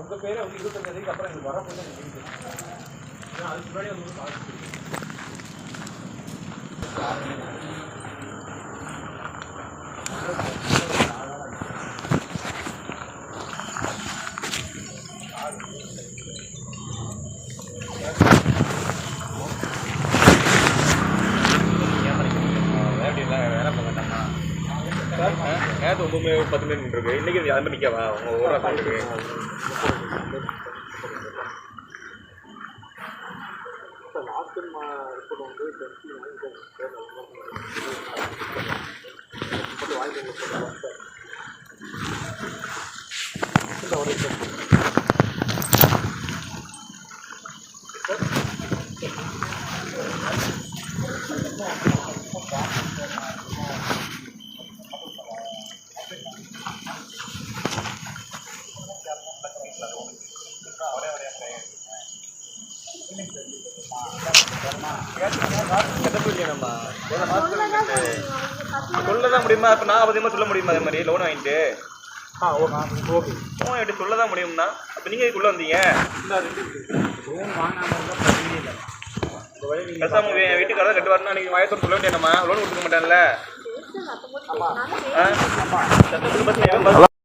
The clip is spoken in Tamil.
உங்கள் பேரை வந்து இருபத்தஞ்சாந்தேதிக்கு அப்புறம் எனக்கு வர போது எனக்கு இருக்குது ஏன்னா அதுக்கு முன்னாடி வந்து பார்த்து சார். நேற்று ஒம்பது மணி பத்து மணி இருக்கு இன்னைக்கு அது மாதிரி நிற்கவா உங்க ஊரா சொல்லுங்க Thank you. வந்து டுவெண்ட்டி கட்டப்பிடிக்கணும்மா சொல்ல தான் முடியுமா? இப்போ நான் அதிகமாக சொல்ல முடியுமா அதே மாதிரி? லோன் வாங்கிட்டு? ஆ ஓகே ஓகே. லோன் வாங்கிட்டு சொல்ல தான் முடியும்னா அப்போ நீங்கள் இதுக்குள்ளே வந்தீங்க? லோன் நீங்கள் பேசாம என் வீட்டுக்காரர் கட்டு வரணும் நீங்கள் சொல்ல வேண்டியனம்மா லோன் கொடுக்க மாட்டேன்ல. ஆ? சட்டத்துக்கு பற்றி